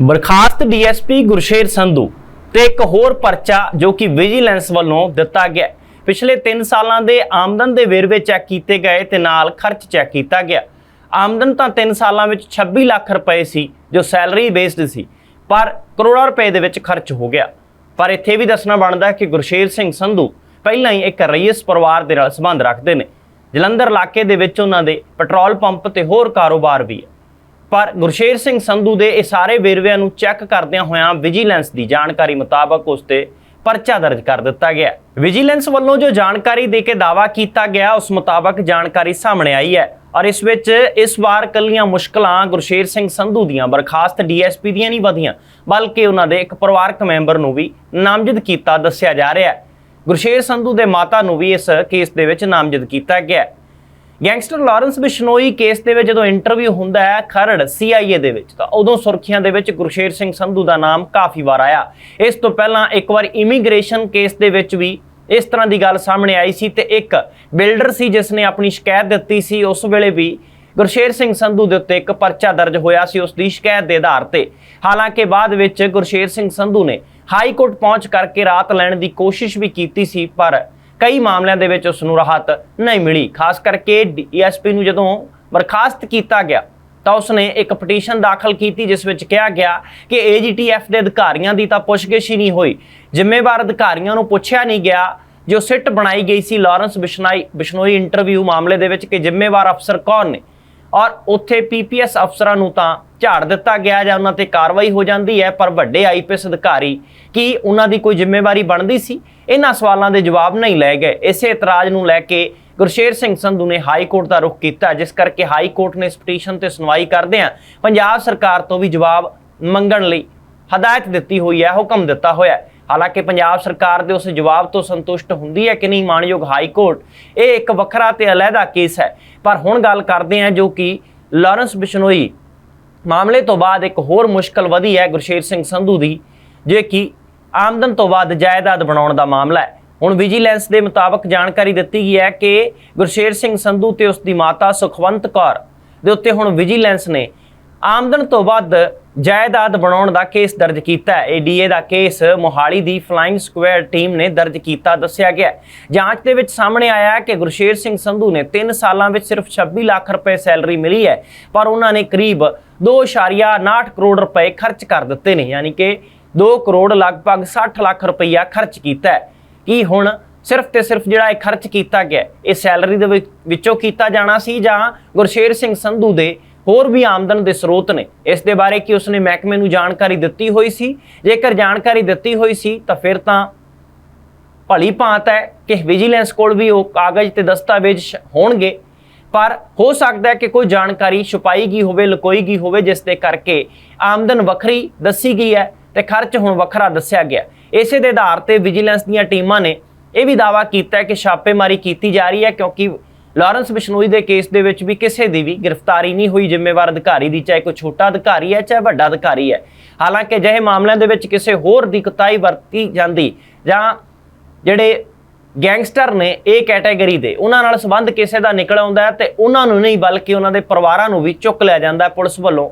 ਬਰਖਾਸਤ DSP Gursher Sandhu ਤੇ ਇੱਕ ਹੋਰ ਪਰਚਾ ਜੋ ਕਿ ਵਿਜੀਲੈਂਸ ਵੱਲੋਂ ਦਿੱਤਾ ਗਿਆ ਪਿਛਲੇ 3 ਸਾਲਾਂ ਦੇ ਆਮਦਨ ਦੇ ਵੇਰਵੇ ਚੈੱਕ ਕੀਤੇ ਗਏ ਤੇ ਨਾਲ ਖਰਚ ਚੈੱਕ ਕੀਤਾ ਗਿਆ। ਆਮਦਨ ਤਾਂ 3 ਸਾਲਾਂ ਵਿੱਚ 26 ਲੱਖ ਰੁਪਏ ਸੀ, ਜੋ ਸੈਲਰੀ ਬੇਸਡ ਸੀ, ਪਰ ਕਰੋੜਾਂ ਰੁਪਏ ਦੇ ਵਿੱਚ ਖਰਚ ਹੋ ਗਿਆ। ਪਰ ਇੱਥੇ ਵੀ ਦੱਸਣਾ ਬਣਦਾ ਕਿ ਗੁਰਸ਼ੇਰ ਸਿੰਘ ਸੰਧੂ ਪਹਿਲਾਂ ਹੀ ਇੱਕ ਰਈਸ ਪਰਿਵਾਰ ਦੇ ਨਾਲ ਸੰਬੰਧ ਰੱਖਦੇ ਨੇ। ਜਲੰਧਰ ਇਲਾਕੇ ਦੇ ਵਿੱਚ ਉਹਨਾਂ ਦੇ ਪੈਟਰੋਲ ਪੰਪ ਤੇ ਹੋਰ ਕਾਰੋਬਾਰ ਵੀ ਹੈ। ਪਰ ਗੁਰਸ਼ੇਰ ਸਿੰਘ ਸੰਧੂ ਦੇ ਇਹ ਸਾਰੇ ਵੇਰਵਿਆਂ ਨੂੰ ਚੈੱਕ ਕਰਦਿਆਂ ਹੋਇਆਂ ਵਿਜੀਲੈਂਸ ਦੀ ਜਾਣਕਾਰੀ ਮੁਤਾਬਕ ਉਸ ਤੇ ਪਰਚਾ ਦਰਜ ਕਰ ਦਿੱਤਾ ਗਿਆ ਵਿਜੀਲੈਂਸ ਵੱਲੋਂ ਜੋ ਜਾਣਕਾਰੀ ਦੇ ਕੇ ਦਾਵਾ ਕੀਤਾ ਗਿਆ, ਉਸ ਮੁਤਾਬਕ ਜਾਣਕਾਰੀ ਸਾਹਮਣੇ ਆਈ ਹੈ ਔਰ ਇਸ ਵਿੱਚ ਇਸ ਵਾਰ ਕੱਲੀਆਂ ਮੁਸ਼ਕਲਾਂ ਗੁਰਸ਼ੇਰ ਸਿੰਘ ਸੰਧੂ ਦੀਆਂ, ਬਰਖਾਸਤ ਡੀਐਸਪੀ ਦੀਆਂ ਨਹੀਂ ਵਧੀਆਂ, ਬਲਕਿ ਉਹਨਾਂ ਦੇ ਇੱਕ ਪਰਿਵਾਰਕ ਮੈਂਬਰ ਨੂੰ ਵੀ ਨਾਮਜ਼ਦ ਕੀਤਾ ਦੱਸਿਆ ਜਾ ਰਿਹਾ ਹੈ। ਗੁਰਸ਼ੇਰ ਸੰਧੂ ਦੇ ਮਾਤਾ ਨੂੰ ਵੀ ਇਸ ਕੇਸ ਦੇ ਵਿੱਚ ਨਾਮਜ਼ਦ ਕੀਤਾ ਗਿਆ ਹੈ। ਗੈਂਗਸਟਰ ਲਾਰੈਂਸ ਬਿਸ਼ਨੋਈ ਕੇਸ ਦੇ ਵਿੱਚ ਜਦੋਂ ਇੰਟਰਵਿਊ ਹੁੰਦਾ ਹੈ ਖਰੜ ਸੀਆਈਏ ਦੇ ਵਿੱਚ, ਤਾਂ ਉਦੋਂ ਸੁਰਖੀਆਂ ਦੇ ਵਿੱਚ ਗੁਰਸ਼ੇਰ ਸਿੰਘ ਸੰਧੂ ਦਾ ਨਾਮ ਕਾਫੀ ਵਾਰ ਆਇਆ। ਇਸ ਤੋਂ ਪਹਿਲਾਂ ਇੱਕ ਵਾਰ ਇਮੀਗ੍ਰੇਸ਼ਨ ਕੇਸ ਦੇ ਵਿੱਚ ਵੀ ਇਸ ਤਰ੍ਹਾਂ ਦੀ ਗੱਲ ਸਾਹਮਣੇ ਆਈ ਸੀ ਤੇ ਇੱਕ ਬਿਲਡਰ ਸੀ ਜਿਸ ਨੇ ਆਪਣੀ ਸ਼ਿਕਾਇਤ ਦਿੱਤੀ ਸੀ, ਉਸ ਵੇਲੇ ਵੀ ਗੁਰਸ਼ੇਰ ਸਿੰਘ ਸੰਧੂ ਦੇ ਉੱਤੇ ਇੱਕ ਪਰਚਾ ਦਰਜ ਹੋਇਆ ਸੀ ਉਸ ਦੀ ਸ਼ਿਕਾਇਤ ਦੇ ਆਧਾਰ ਤੇ। ਹਾਲਾਂਕਿ ਬਾਅਦ ਵਿੱਚ ਗੁਰਸ਼ੇਰ ਸਿੰਘ ਸੰਧੂ ਨੇ ਹਾਈ ਕੋਰਟ ਪਹੁੰਚ ਕਰਕੇ ਰਾਤ ਲੈਣ ਦੀ ਕੋਸ਼ਿਸ਼ ਵੀ ਕੀਤੀ ਸੀ, ਪਰ ਕਈ ਮਾਮਲਿਆਂ ਦੇ ਵਿੱਚ ਉਸ ਨੂੰ ਰਾਹਤ ਨਹੀਂ ਮਿਲੀ। ਖਾਸ ਕਰਕੇ ਡੀਐਸਪੀ ਨੂੰ ਜਦੋਂ ਬਰਖਾਸਤ ਕੀਤਾ ਗਿਆ, ਤਾਂ ਉਸਨੇ ਇੱਕ ਪਟੀਸ਼ਨ ਦਾਖਲ ਕੀਤੀ, ਜਿਸ ਵਿੱਚ ਕਿਹਾ ਗਿਆ ਕਿ ਏਜੀਟੀਐਫ ਦੇ ਅਧਿਕਾਰੀਆਂ ਦੀ ਤਾਂ ਪੁੱਛਗਿੱਛ ਹੀ ਨਹੀਂ ਹੋਈ। ਜ਼ਿੰਮੇਵਾਰ ਅਧਿਕਾਰੀਆਂ ਨੂੰ ਪੁੱਛਿਆ ਨਹੀਂ ਗਿਆ। ਜੋ ਸਿੱਟ ਬਣਾਈ ਗਈ ਸੀ ਲਾਰੈਂਸ ਬਿਸ਼ਨਾਈ ਬਿਸ਼ਨੋਈ ਇੰਟਰਵਿਊ ਮਾਮਲੇ ਦੇ ਵਿੱਚ ਕਿ ਜ਼ਿੰਮੇਵਾਰ ਅਫਸਰ ਕੌਣ ਨੇ। ਔਰ ਉੱਥੇ ਪੀਪੀਐਸ ਅਫਸਰਾਂ ਨੂੰ ਤਾਂ ਝਾੜ ਦਿੱਤਾ ਗਿਆ ਜਾਂ ਉਹਨਾਂ ਤੇ ਕਾਰਵਾਈ ਹੋ ਜਾਂਦੀ ਹੈ, ਪਰ ਵੱਡੇ ਆਈਪੀਐਸ ਅਧਿਕਾਰੀ ਕੀ ਉਹਨਾਂ ਦੀ ਕੋਈ ਜ਼ਿੰਮੇਵਾਰੀ ਬਣਦੀ ਸੀ? ਇਹਨਾਂ ਸਵਾਲਾਂ ਦੇ ਜਵਾਬ ਨਹੀਂ ਲਏ ਗਏ। ਇਸੇ ਇਤਰਾਜ਼ ਨੂੰ ਲੈ ਕੇ ਗੁਰਸ਼ੇਰ ਸਿੰਘ ਸੰਧੂ ਨੇ ਹਾਈ ਕੋਰਟ ਦਾ ਰੁਖ ਕੀਤਾ, ਜਿਸ ਕਰਕੇ ਹਾਈ ਕੋਰਟ ਨੇ ਇਸ ਪਟੀਸ਼ਨ ਤੇ ਸੁਣਵਾਈ ਕਰਦਿਆਂ ਪੰਜਾਬ ਸਰਕਾਰ ਤੋਂ ਵੀ ਜਵਾਬ ਮੰਗਣ ਲਈ ਹਦਾਇਤ ਦਿੱਤੀ ਹੋਈ ਹੈ, ਹੁਕਮ ਦਿੱਤਾ ਹੋਇਆ ਹੈ। ਹਾਲਾਂਕਿ ਪੰਜਾਬ ਸਰਕਾਰ ਦੇ ਉਸ ਜਵਾਬ ਤੋਂ ਸੰਤੁਸ਼ਟ ਹੁੰਦੀ ਹੈ ਕਿ ਨਹੀਂ ਮਾਨਯੋਗ ਹਾਈ ਕੋਰਟ ਇਹ ਇੱਕ ਵੱਖਰਾ ਤੇ ਅਲੱਗਾ ਕੇਸ ਹੈ। ਪਰ ਹੁਣ ਗੱਲ ਕਰਦੇ ਹਾਂ ਜੋ ਕਿ ਲਾਰੈਂਸ ਬਿਸ਼ਨੋਈ ਮਾਮਲੇ ਤੋਂ ਬਾਅਦ ਇੱਕ ਹੋਰ ਮੁਸ਼ਕਲ ਵਧੀ ਹੈ ਗੁਰਸ਼ੇਰ ਸਿੰਘ ਸੰਧੂ ਦੀ, ਜੇ ਕਿ ਆਮਦਨ ਤੋਂ ਵੱਧ ਜਾਇਦਾਦ ਬਣਾਉਣ ਦਾ ਮਾਮਲਾ ਹੈ। ਹੁਣ ਵਿਜੀਲੈਂਸ ਦੇ ਮੁਤਾਬਕ ਜਾਣਕਾਰੀ ਦਿੱਤੀ ਗਈ ਹੈ ਕਿ ਗੁਰਸ਼ੇਰ ਸਿੰਘ ਸੰਧੂ ਤੇ ਉਸ ਦੀ ਮਾਤਾ ਸੁਖਵੰਤ ਕੌਰ ਦੇ ਉੱਤੇ ਹੁਣ ਵਿਜੀਲੈਂਸ ਨੇ ਆਮਦਨ ਤੋਂ ਵੱਧ ਜਾਇਦਾਦ ਬਣਾਉਣ ਦਾ ਕੇਸ ਦਰਜ ਕੀਤਾ ਹੈ। ਏਡੀਏ ਦਾ ਕੇਸ ਮੋਹਾਲੀ ਦੀ ਫਲਾਈਂਗ ਸਕੁਐਡ ਟੀਮ ਨੇ ਦਰਜ ਕੀਤਾ, ਦੱਸਿਆ ਗਿਆ ਜਾਂਚ ਦੇ ਵਿੱਚ ਸਾਹਮਣੇ ਆਇਆ ਕਿ ਗੁਰਸ਼ੇਰ ਸਿੰਘ ਸੰਧੂ ਨੇ 3 ਸਾਲਾਂ ਵਿੱਚ ਸਿਰਫ 26 ਲੱਖ ਰੁਪਏ ਸੈਲਰੀ ਮਿਲੀ ਹੈ, ਪਰ ਉਹਨਾਂ ਨੇ ਕਰੀਬ 2.59 ਕਰੋੜ ਰੁਪਏ ਖਰਚ ਕਰ ਦਿੱਤੇ ਨੇ, ਯਾਨੀ ਕਿ 2 ਕਰੋੜ ਲਗਭਗ 60 ਲੱਖ ਰੁਪਈਆ ਖਰਚ ਕੀਤਾ ਹੈ। ਕੀ ਹੁਣ ਸਿਰਫ ਤੇ ਸਿਰਫ ਜਿਹੜਾ ਇਹ ਖਰਚ ਕੀਤਾ ਗਿਆ, ਇਹ ਸੈਲਰੀ ਦੇ ਵਿੱਚ- ਵਿੱਚੋਂ ਕੀਤਾ ਜਾਣਾ ਸੀ ਜਾਂ ਗੁਰਸ਼ੇਰ ਸਿੰਘ ਸੰਧੂ ਦੇ ਹੋਰ ਵੀ ਆਮਦਨ ਦੇ ਸਰੋਤ ਨੇ? ਇਸ ਦੇ ਬਾਰੇ ਕਿ ਉਸਨੇ ਮਹਿਕਮੇ ਨੂੰ ਜਾਣਕਾਰੀ ਦਿੱਤੀ ਹੋਈ ਸੀ? ਜੇਕਰ ਜਾਣਕਾਰੀ ਦਿੱਤੀ ਹੋਈ ਸੀ, ਤਾਂ ਫਿਰ ਤਾਂ ਭਲੀ ਭਾਂਤ ਹੈ ਕਿ ਵਿਜੀਲੈਂਸ ਕੋਲ ਵੀ ਉਹ ਕਾਗਜ਼ ਤੇ ਦਸਤਾਵੇਜ਼ ਸ਼- ਹੋਣਗੇ। ਪਰ ਹੋ ਸਕਦਾ ਹੈ ਕਿ ਕੋਈ ਜਾਣਕਾਰੀ ਛੁਪਾਈ ਗਈ ਹੋਵੇ, ਲੁਕੋਈ ਗਈ ਹੋਵੇ, ਜਿਸ ਦੇ ਕਰਕੇ ਆਮਦਨ ਵੱਖਰੀ ਦੱਸੀ ਗਈ ਹੈ ਤੇ ਖਰਚ ਹੁਣ ਵੱਖਰਾ ਦੱਸਿਆ ਗਿਆ। ਇਸੇ ਦੇ ਆਧਾਰ ਤੇ ਵਿਜੀਲੈਂਸ ਦੀਆਂ ਟੀਮਾਂ ਨੇ ਇਹ ਵੀ ਦਾਅਵਾ ਕੀਤਾ ਹੈ ਕਿ ਛਾਪੇਮਾਰੀ ਕੀਤੀ ਜਾ ਰਹੀ ਹੈ ਕਿਉਂਕਿ ਲਾਰੈਂਸ ਬਿਸ਼ਨੋਈ ਦੇ ਕੇਸ ਦੇ ਵਿੱਚ ਵੀ ਕਿਸੇ ਦੀ ਵੀ ਗ੍ਰਿਫਤਾਰੀ ਨਹੀਂ ਹੋਈ। ਜ਼ਿੰਮੇਵਾਰ ਅਧਿਕਾਰੀ ਦੀ, ਚਾਹੇ ਕੋਈ ਛੋਟਾ ਅਧਿਕਾਰੀ ਹੈ, ਚਾਹੇ ਵੱਡਾ ਅਧਿਕਾਰੀ ਹੈ। ਹਾਲਾਂਕਿ ਅਜਿਹੇ ਮਾਮਲਿਆਂ ਦੇ ਵਿੱਚ ਕਿਸੇ ਹੋਰ ਦੀ ਕੁਤਾਈ ਵਰਤੀ ਜਾਂਦੀ ਜਾਂ ਜਿਹੜੇ ਗੈਂਗਸਟਰ ਨੇ ਇਹ ਕੈਟਾਗਰੀ ਦੇ ਉਹਨਾਂ ਨਾਲ ਸੰਬੰਧ ਕਿਸੇ ਦਾ ਨਿਕਲ ਆਉਂਦਾ ਹੈ ਤੇ ਉਹਨਾਂ ਨੂੰ ਨਹੀਂ ਬਲਕਿ ਉਹਨਾਂ ਦੇ ਪਰਿਵਾਰਾਂ ਨੂੰ ਵੀ ਚੁੱਕ ਲਿਆ ਜਾਂਦਾ ਹੈ ਪੁਲਿਸ ਵੱਲੋਂ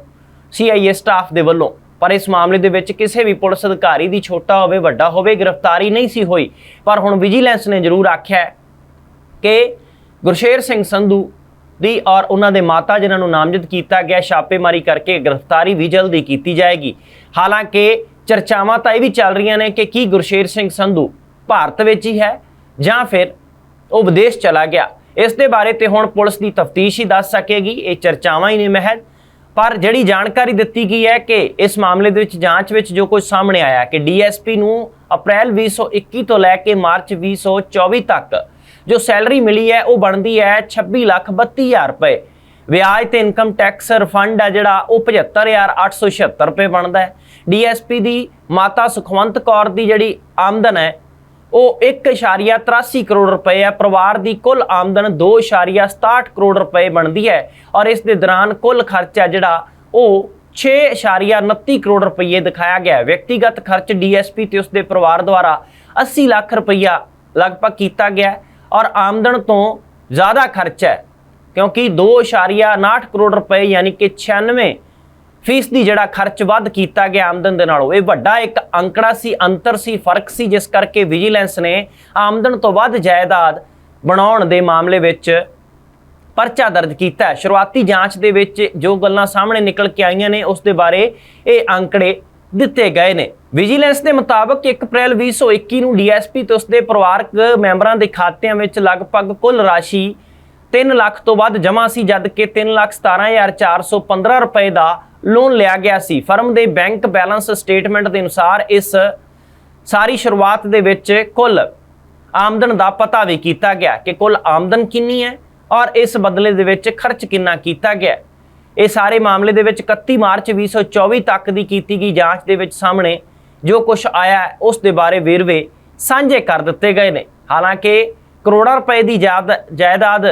ਸੀਆਈਏ ਸਟਾਫ ਦੇ ਵੱਲੋਂ। ਪਰ ਇਸ ਮਾਮਲੇ ਦੇ ਵਿੱਚ ਕਿਸੇ ਵੀ ਪੁਲਿਸ ਅਧਿਕਾਰੀ ਦੀ ਛੋਟਾ ਹੋਵੇ, ਵੱਡਾ ਹੋਵੇ, ਗ੍ਰਿਫਤਾਰੀ ਨਹੀਂ ਸੀ ਹੋਈ। ਪਰ ਹੁਣ ਵਿਜੀਲੈਂਸ ਨੇ ਜ਼ਰੂਰ ਆਖਿਆ ਕਿ ਗੁਰਸ਼ੇਰ ਸਿੰਘ ਸੰਧੂ ਦੀ ਔਰ ਉਹਨਾਂ ਦੇ ਮਾਤਾ ਜਿਨ੍ਹਾਂ ਨੂੰ ਨਾਮਜ਼ਦ ਕੀਤਾ ਗਿਆ, ਛਾਪੇਮਾਰੀ ਕਰਕੇ ਗ੍ਰਿਫਤਾਰੀ ਵੀ ਜਲਦੀ ਕੀਤੀ ਜਾਏਗੀ। ਹਾਲਾਂਕਿ ਚਰਚਾਵਾਂ ਤਾਂ ਇਹ ਵੀ ਚੱਲ ਰਹੀਆਂ ਨੇ ਕਿ ਕੀ ਗੁਰਸ਼ੇਰ ਸਿੰਘ ਸੰਧੂ ਭਾਰਤ ਵਿੱਚ ਹੀ ਹੈ ਜਾਂ ਫਿਰ ਉਹ ਵਿਦੇਸ਼ ਚਲਾ ਗਿਆ। ਇਸ ਦੇ ਬਾਰੇ ਤੇ ਹੁਣ ਪੁਲਿਸ ਦੀ ਤਫਤੀਸ਼ ਹੀ ਦੱਸ ਸਕੇਗੀ। ਇਹ ਚਰਚਾਵਾਂ ਹੀ ਨੇ ਮਹਿਲ। ਪਰ ਜਿਹੜੀ ਜਾਣਕਾਰੀ ਦਿੱਤੀ ਗਈ ਹੈ ਕਿ ਇਸ ਮਾਮਲੇ ਦੇ ਵਿੱਚ ਜਾਂਚ ਵਿੱਚ ਜੋ ਕੁਝ ਸਾਹਮਣੇ ਆਇਆ ਕਿ ਡੀਐਸਪੀ ਨੂੰ ਅਪ੍ਰੈਲ 2021 ਤੋਂ ਲੈ ਕੇ ਮਾਰਚ 2024 ਤੱਕ ਜੋ ਸੈਲਰੀ ਮਿਲੀ ਹੈ, ਉਹ ਬਣਦੀ ਹੈ 26 ਲੱਖ 32 ਹਜ਼ਾਰ ਰੁਪਏ। ਵਿਆਜ ਤੇ ਇਨਕਮ ਟੈਕਸ ਰਿਫੰਡ ਹੈ ਜਿਹੜਾ, ਉਹ 75876 ਰੁਪਏ ਬਣਦਾ ਹੈ। ਡੀਐਸਪੀ ਦੀ ਮਾਤਾ ਸੁਖਵੰਤ ਕੌਰ ਦੀ ਜਿਹੜੀ ਆਮਦਨ ਹੈ ਉਹ 1.83 ਕਰੋੜ ਰੁਪਏ ਹੈ। ਪਰਿਵਾਰ ਦੀ ਕੁੱਲ ਆਮਦਨ 2.67 ਕਰੋੜ ਰੁਪਏ ਬਣਦੀ ਹੈ ਔਰ ਇਸ ਦੇ ਦੌਰਾਨ ਕੁੱਲ ਖਰਚਾ ਜਿਹੜਾ ਉਹ 6.29 ਕਰੋੜ ਰੁਪਏ ਦਿਖਾਇਆ ਗਿਆ ਵਿਅਕਤੀਗਤ ਖਰਚ ਡੀਐਸਪੀ ਤੇ ਉਸ ਦੇ ਪਰਿਵਾਰ ਦੁਆਰਾ 80 ਲੱਖ ਰੁਪਈਆ ਲਗਭਗ ਕੀਤਾ ਗਿਆ ਔਰ ਆਮਦਨ ਤੋਂ ਜ਼ਿਆਦਾ ਖਰਚਾ ਹੈ ਕਿਉਂਕਿ 2.59 ਕਰੋੜ ਰੁਪਏ ਯਾਨੀ ਕਿ 96 ਫੀਸਦੀ ਜਿਹੜਾ ਖਰਚ ਵੱਧ ਕੀਤਾ ਗਿਆ ਆਮਦਨ ਦੇ ਨਾਲੋਂ, ਇਹ ਵੱਡਾ ਇੱਕ ਅੰਕੜਾ ਸੀ, ਅੰਤਰ ਸੀ, ਫ਼ਰਕ ਸੀ, ਜਿਸ ਕਰਕੇ ਵਿਜੀਲੈਂਸ ਨੇ ਆਮਦਨ ਤੋਂ ਵੱਧ ਜਾਇਦਾਦ ਬਣਾਉਣ ਦੇ ਮਾਮਲੇ ਵਿੱਚ ਪਰਚਾ ਦਰਜ ਕੀਤਾ ਸ਼ੁਰੂਆਤੀ ਜਾਂਚ ਦੇ ਵਿੱਚ ਜੋ ਗੱਲਾਂ ਸਾਹਮਣੇ ਨਿਕਲ ਕੇ ਆਈਆਂ ਨੇ, ਉਸ ਦੇ ਬਾਰੇ ਇਹ ਅੰਕੜੇ ਦਿੱਤੇ ਗਏ ਨੇ। ਵਿਜੀਲੈਂਸ ਦੇ ਮੁਤਾਬਕ 1 ਅਪ੍ਰੈਲ 2021 ਨੂੰ ਡੀਐਸਪੀ ਤੇ ਉਸਦੇ ਪਰਿਵਾਰਕ ਮੈਂਬਰਾਂ ਦੇ ਖਾਤਿਆਂ ਵਿੱਚ ਲਗਭਗ ਕੁੱਲ ਰਾਸ਼ੀ 3 ਲੱਖ ਤੋਂ ਵੱਧ ਜਮ੍ਹਾਂ ਸੀ ਜਦ ਕਿ 317415 ਰੁਪਏ ਦਾ ਲੋਨ ਲਿਆ ਗਿਆ ਸੀ। ਫਰਮ ਦੇ ਬੈਂਕ ਬੈਲੈਂਸ ਸਟੇਟਮੈਂਟ ਦੇ ਅਨੁਸਾਰ ਇਸ ਸਾਰੀ ਸ਼ੁਰੂਆਤ ਦੇ ਵਿੱਚ ਕੁੱਲ ਆਮਦਨ ਦਾ ਪਤਾ ਵੀ ਕੀਤਾ ਗਿਆ ਕਿ ਕੁੱਲ ਆਮਦਨ ਕਿੰਨੀ ਹੈ ਔਰ ਇਸ ਬਦਲੇ ਦੇ ਵਿੱਚ ਖਰਚ ਕਿੰਨਾ ਕੀਤਾ ਗਿਆ। ਇਹ ਸਾਰੇ ਮਾਮਲੇ ਦੇ ਵਿੱਚ 31 ਮਾਰਚ 2024 ਤੱਕ ਦੀ ਕੀਤੀ ਗਈ ਜਾਂਚ ਦੇ ਵਿੱਚ ਸਾਹਮਣੇ ਜੋ ਕੁਝ ਆਇਆ ਉਸ ਦੇ ਬਾਰੇ ਵੇਰਵੇ ਸਾਂਝੇ ਕਰ ਦਿੱਤੇ ਗਏ ਨੇ। ਹਾਲਾਂਕਿ ਕਰੋੜਾਂ ਰੁਪਏ ਦੀ ਜਾਇਦ- ਜਾਇਦਾਦ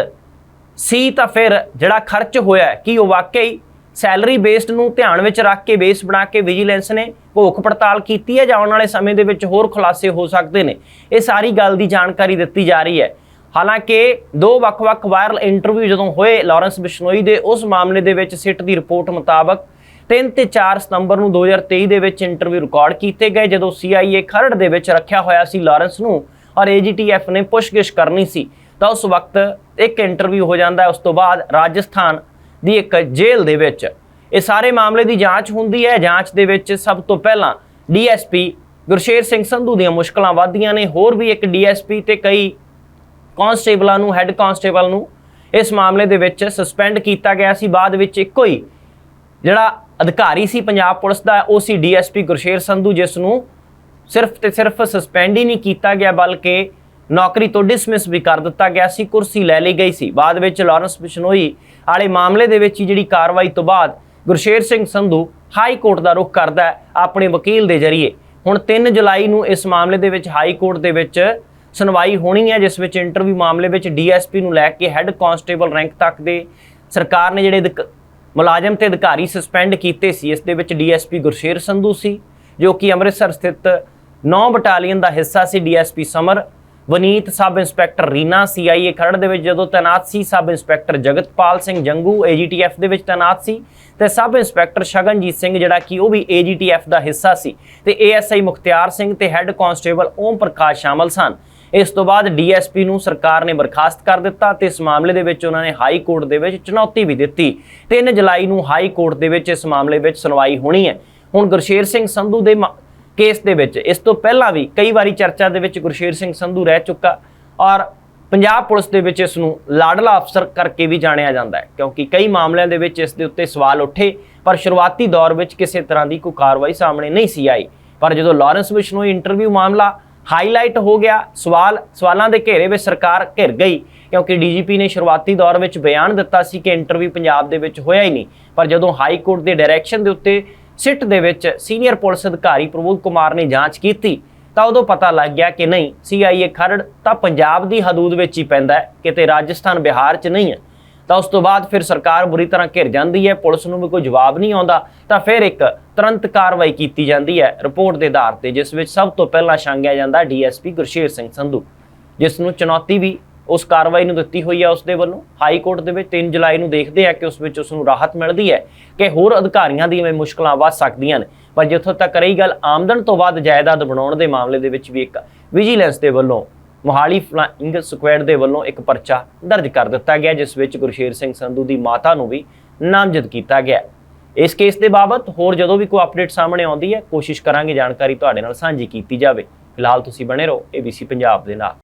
ਸੀ ਤਾਂ ਫਿਰ ਜਿਹੜਾ ਖਰਚ ਹੋਇਆ ਕਿ ਉਹ ਵਾਕਈ ਸੈਲਰੀ ਬੇਸਡ ਨੂੰ ਧਿਆਨ ਵਿੱਚ ਰੱਖ ਕੇ, ਬੇਸ ਬਣਾ ਕੇ ਵਿਜੀਲੈਂਸ ਨੇ ਭੋਖ ਪੜਤਾਲ ਕੀਤੀ ਹੈ ਜਾਂ ਆਉਣ ਵਾਲੇ ਸਮੇਂ ਦੇ ਵਿੱਚ ਹੋਰ ਖੁਲਾਸੇ ਹੋ ਸਕਦੇ ਨੇ? ਇਹ ਸਾਰੀ ਗੱਲ ਦੀ ਜਾਣਕਾਰੀ ਦਿੱਤੀ ਜਾ ਰਹੀ ਹੈ। ਹਾਲਾਂਕਿ, ਦੋ ਵੱਖ-ਵੱਖ ਵਾਇਰਲ ਇੰਟਰਵਿਊ ਜਦੋਂ ਹੋਏ, ਲਾਰੈਂਸ ਬਿਸ਼ਨੋਈ ਦੇ ਉਸ ਮਾਮਲੇ ਦੇ ਵਿੱਚ ਸਿੱਟ ਦੀ ਰਿਪੋਰਟ ਮੁਤਾਬਕ 3 ਤੇ 4 ਸਤੰਬਰ ਨੂੰ 2023 ਦੇ ਵਿੱਚ ਇੰਟਰਵਿਊ ਰਿਕਾਰਡ ਕੀਤੇ ਗਏ, ਜਦੋਂ CIA ਖਰੜ ਦੇ ਵਿੱਚ ਰੱਖਿਆ ਹੋਇਆ ਸੀ ਲਾਰੈਂਸ ਨੂੰ ਔਰ AGTF ਨੇ ਪੁੱਛਗਿੱਛ ਕਰਨੀ ਸੀ। ਤਾਂ ਉਸ ਵਕਤ ਇੱਕ ਇੰਟਰਵਿਊ ਹੋ ਜਾਂਦਾ ਹੈ, ਉਸ ਤੋਂ ਬਾਅਦ ਰਾਜਸਥਾਨ ਦੀ ਇੱਕ ਜੇਲ੍ਹ ਦੇ ਵਿੱਚ। ਇਹ ਸਾਰੇ ਮਾਮਲੇ ਦੀ ਜਾਂਚ ਹੁੰਦੀ ਹੈ। ਜਾਂਚ ਦੇ ਵਿੱਚ ਸਭ ਤੋਂ ਪਹਿਲਾਂ ਡੀਐਸਪੀ ਗੁਰਸ਼ੇਰ ਸਿੰਘ ਸੰਧੂ ਦੀਆਂ ਮੁਸ਼ਕਲਾਂ ਵਧਦੀਆਂ ਨੇ। ਹੋਰ ਵੀ ਇੱਕ ਡੀਐਸਪੀ ਤੇ ਕਈ ਕਾਂਸਟੇਬਲਾਂ ਨੂੰ, ਹੈੱਡ ਕਾਂਸਟੇਬਲ ਨੂੰ ਇਸ ਮਾਮਲੇ ਦੇ ਵਿੱਚ ਸਸਪੈਂਡ ਕੀਤਾ ਗਿਆ ਸੀ। ਬਾਅਦ ਵਿੱਚ ਇੱਕੋ ਹੀ ਜਿਹੜਾ ਅਧਿਕਾਰੀ ਸੀ ਪੰਜਾਬ ਪੁਲਿਸ ਦਾ, ਉਹ ਸੀ ਡੀਐਸਪੀ ਗੁਰਸ਼ੇਰ ਸੰਧੂ, ਜਿਸ ਨੂੰ ਸਿਰਫ ਤੇ ਸਿਰਫ ਸਸਪੈਂਡ ਹੀ ਨਹੀਂ ਕੀਤਾ ਗਿਆ, ਬਲਕਿ ਨੌਕਰੀ ਤੋਂ ਡਿਸਮਿਸ ਵੀ ਕਰ ਦਿੱਤਾ ਗਿਆ ਸੀ, ਕੁਰਸੀ ਲੈ ਲਈ ਗਈ ਸੀ। ਬਾਅਦ ਵਿੱਚ ਲਾਰੈਂਸ ਬਿਸ਼ਨੋਈ ਵਾਲੇ ਮਾਮਲੇ ਦੇ ਵਿੱਚ ਹੀ ਜਿਹੜੀ ਕਾਰਵਾਈ ਤੋਂ ਬਾਅਦ ਗੁਰਸ਼ੇਰ ਸਿੰਘ ਸੰਧੂ ਹਾਈ ਕੋਰਟ ਦਾ ਰੁਖ ਕਰਦਾ ਆਪਣੇ ਵਕੀਲ ਦੇ ਜ਼ਰੀਏ। ਹੁਣ 3 ਜੁਲਾਈ ਨੂੰ ਇਸ ਮਾਮਲੇ ਦੇ ਵਿੱਚ ਹਾਈ ਕੋਰਟ ਦੇ ਵਿੱਚ ਸੁਣਵਾਈ ਹੋਣੀ ਹੈ, ਜਿਸ ਵਿੱਚ ਇੰਟਰਵਿਊ ਮਾਮਲੇ ਵਿੱਚ ਡੀਐਸਪੀ ਨੂੰ ਲੈ ਕੇ ਹੈੱਡ ਕਾਂਸਟੇਬਲ ਰੈਂਕ ਤੱਕ ਦੇ ਸਰਕਾਰ ਨੇ ਜਿਹੜੇ ਅਧਿਕ- ਮੁਲਾਜ਼ਮ ਤੇ ਅਧਿਕਾਰੀ ਸਸਪੈਂਡ ਕੀਤੇ ਸੀ, ਇਸ ਦੇ ਵਿੱਚ ਡੀਐਸਪੀ ਗੁਰਸ਼ੇਰ ਸੰਧੂ ਸੀ, ਜੋ ਕਿ ਅੰਮ੍ਰਿਤਸਰ ਸਥਿਤ 9 ਬਟਾਲੀਅਨ ਦਾ ਹਿੱਸਾ ਸੀ, DSP Samar Vaneet sub inspector Reena CIA Kharar ਦੇ ਵਿੱਚ ਜਦੋਂ ਤੈਨਾਤ ਸੀ, sub inspector Jagatpal Singh Jangu AGTF ਦੇ ਵਿੱਚ ਤੈਨਾਤ ਸੀ ਤੇ ਸਬ ਇੰਸਪੈਕਟਰ ਸ਼ਗਨਜੀਤ ਸਿੰਘ ਜਿਹੜਾ ਕਿ ਉਹ ਵੀ ਏਜੀਟੀਐਫ ਦਾ ਹਿੱਸਾ ਸੀ ਤੇ ਏਐਸਆਈ ਮੁਖਤਿਆਰ ਸਿੰਘ ਤੇ ਹੈੱਡ ਕਾਂਸਟੇਬਲ ਓਮ ਪ੍ਰਕਾਸ਼ ਸ਼ਾਮਲ ਸਨ। ਇਸ ਤੋਂ ਬਾਅਦ ਡੀਐਸਪੀ ਨੂੰ ਸਰਕਾਰ ਨੇ ਬਰਖਾਸਤ ਕਰ ਦਿੱਤਾ ਤੇ ਇਸ ਮਾਮਲੇ ਦੇ ਵਿੱਚ ਉਹਨਾਂ ਨੇ ਹਾਈ ਕੋਰਟ ਦੇ ਵਿੱਚ ਚੁਣੌਤੀ ਵੀ ਦਿੱਤੀ। 3 ਜੁਲਾਈ ਨੂੰ ਹਾਈ ਕੋਰਟ ਦੇ ਵਿੱਚ ਇਸ ਮਾਮਲੇ ਵਿੱਚ ਸੁਣਵਾਈ ਹੋਣੀ ਹੈ। ਹੁਣ ਗੁਰਸ਼ੇਰ ਸਿੰਘ ਸੰਧੂ ਦੇ ਮਾ- ਕੇਸ ਦੇ ਵਿੱਚ। ਇਸ ਤੋਂ ਪਹਿਲਾਂ ਵੀ ਕਈ ਵਾਰੀ ਚਰਚਾ ਦੇ ਵਿੱਚ ਗੁਰਸ਼ੇਰ ਸਿੰਘ ਸੰਧੂ ਰਹਿ ਚੁੱਕਾ ਔਰ ਪੰਜਾਬ ਪੁਲਿਸ ਦੇ ਵਿੱਚ ਇਸ ਨੂੰ ਲਾਡਲਾ ਅਫਸਰ ਕਰਕੇ ਵੀ ਜਾਣਿਆ ਜਾਂਦਾ ਹੈ, ਕਿਉਂਕਿ ਕਈ ਮਾਮਲਿਆਂ ਦੇ ਵਿੱਚ ਇਸ ਦੇ ਉੱਤੇ ਸਵਾਲ ਉੱਠੇ, ਪਰ ਸ਼ੁਰੂਆਤੀ ਦੌਰ ਵਿੱਚ ਕਿਸੇ ਤਰ੍ਹਾਂ ਦੀ ਕੋਈ ਕਾਰਵਾਈ ਸਾਹਮਣੇ ਨਹੀਂ ਸੀ ਆਈ। ਪਰ ਜਦੋਂ ਲਾਰੈਂਸ ਬਿਸ਼ਨੋਈ ਇੰਟਰਵਿਊ ਮਾਮਲਾ ਹਾਈਲਾਈਟ ਹੋ ਗਿਆ, ਸਵਾਲ ਸਵਾਲਾਂ ਦੇ ਘੇਰੇ ਵਿੱਚ ਸਰਕਾਰ ਘਿਰ ਗਈ, ਕਿਉਂਕਿ ਡੀਜੀਪੀ ਨੇ ਸ਼ੁਰੂਆਤੀ ਦੌਰ ਵਿੱਚ ਬਿਆਨ ਦਿੱਤਾ ਸੀ ਕਿ ਇੰਟਰਵਿਊ ਪੰਜਾਬ ਦੇ ਵਿੱਚ ਹੋਇਆ ਹੀ ਨਹੀਂ। ਪਰ ਜਦੋਂ ਹਾਈ ਕੋਰਟ ਦੇ ਡਾਇਰੈਕਸ਼ਨ ਦੇ ਉੱਤੇ ਸਿੱਟ ਦੇ ਵਿੱਚ ਸੀਨੀਅਰ ਪੁਲਿਸ ਅਧਿਕਾਰੀ ਪ੍ਰਬੋਧ ਕੁਮਾਰ ਨੇ ਜਾਂਚ ਕੀਤੀ, ਤਾਂ ਉਦੋਂ ਪਤਾ ਲੱਗ ਗਿਆ ਕਿ ਨਹੀਂ ਸੀਆਈਏ ਖਰੜ ਤਾਂ ਪੰਜਾਬ ਦੀ ਹਦੂਦ ਵਿੱਚ ਹੀ ਪੈਂਦਾ ਹੈ, ਕਿਤੇ ਰਾਜਸਥਾਨ, ਬਿਹਾਰ 'ਚ ਨਹੀਂ ਹੈ। ਤਾਂ ਉਸ ਤੋਂ ਬਾਅਦ ਫਿਰ ਸਰਕਾਰ ਬੁਰੀ ਤਰ੍ਹਾਂ ਘਿਰ ਜਾਂਦੀ ਹੈ, ਪੁਲਿਸ ਨੂੰ ਵੀ ਕੋਈ ਜਵਾਬ ਨਹੀਂ ਆਉਂਦਾ, ਤਾਂ ਫਿਰ ਇੱਕ ਤੁਰੰਤ ਕਾਰਵਾਈ ਕੀਤੀ ਜਾਂਦੀ ਹੈ ਰਿਪੋਰਟ ਦੇ ਆਧਾਰ ਤੇ, ਜਿਸ ਵਿੱਚ ਸਭ ਤੋਂ ਪਹਿਲਾਂ ਛਾਂਗਿਆ ਜਾਂਦਾ ਡੀਐਸਪੀ ਗੁਰਸ਼ੇਰ ਸਿੰਘ ਸੰਧੂ, ਜਿਸ ਨੂੰ ਚੁਣੌਤੀ ਵੀ ਉਸ ਕਾਰਵਾਈ ਨੂੰ ਦਿੱਤੀ ਹੋਈ ਹੈ ਉਸ ਦੇ ਵੱਲੋਂ। ਹਾਈ ਕੋਰਟ ਦੇ ਵਿੱਚ 3 ਜੁਲਾਈ ਨੂੰ ਦੇਖਦੇ ਆ ਕਿ ਉਸ ਵਿੱਚ ਉਸ ਨੂੰ ਰਾਹਤ ਮਿਲਦੀ ਹੈ ਕਿ ਹੋਰ ਅਧਿਕਾਰੀਆਂ ਦੀ ਵੀ ਮੁਸ਼ਕਲਾਂ ਵੱਧ ਸਕਦੀਆਂ ਨੇ। ਪਰ ਜਿੱਥੋਂ ਤੱਕ ਰਹੀ ਗੱਲ ਆਮਦਨ ਤੋਂ ਵੱਧ ਜਾਇਦਾਦ ਬਣਾਉਣ ਦੇ ਮਾਮਲੇ ਦੇ ਵਿੱਚ ਵੀ ਇੱਕ ਵਿਜੀਲੈਂਸ ਦੇ ਵੱਲੋਂ ਮੋਹਾਲੀ ਫਲਾਇੰਗ ਸਕੁਐਡ ਦੇ ਵੱਲੋਂ ਇੱਕ ਪਰਚਾ ਦਰਜ ਕਰ ਦਿੱਤਾ ਗਿਆ, ਜਿਸ ਵਿੱਚ ਗੁਰਸ਼ੇਰ ਸਿੰਘ ਸੰਧੂ ਦੀ ਮਾਤਾ ਨੂੰ ਵੀ ਨਾਮਜ਼ਦ ਕੀਤਾ ਗਿਆ। ਇਸ ਕੇਸ ਦੇ ਬਾਬਤ ਹੋਰ ਜਦੋਂ ਵੀ ਕੋਈ ਅਪਡੇਟ ਸਾਹਮਣੇ ਆਉਂਦੀ ਹੈ, ਕੋਸ਼ਿਸ਼ ਕਰਾਂਗੇ ਜਾਣਕਾਰੀ ਤੁਹਾਡੇ ਨਾਲ ਸਾਂਝੀ ਕੀਤੀ ਜਾਵੇ। ਫਿਲਹਾਲ ਤੁਸੀਂ ਬਣੇ ਰਹੋ ABC ਪੰਜਾਬ ਦੇ ਨਾਲ।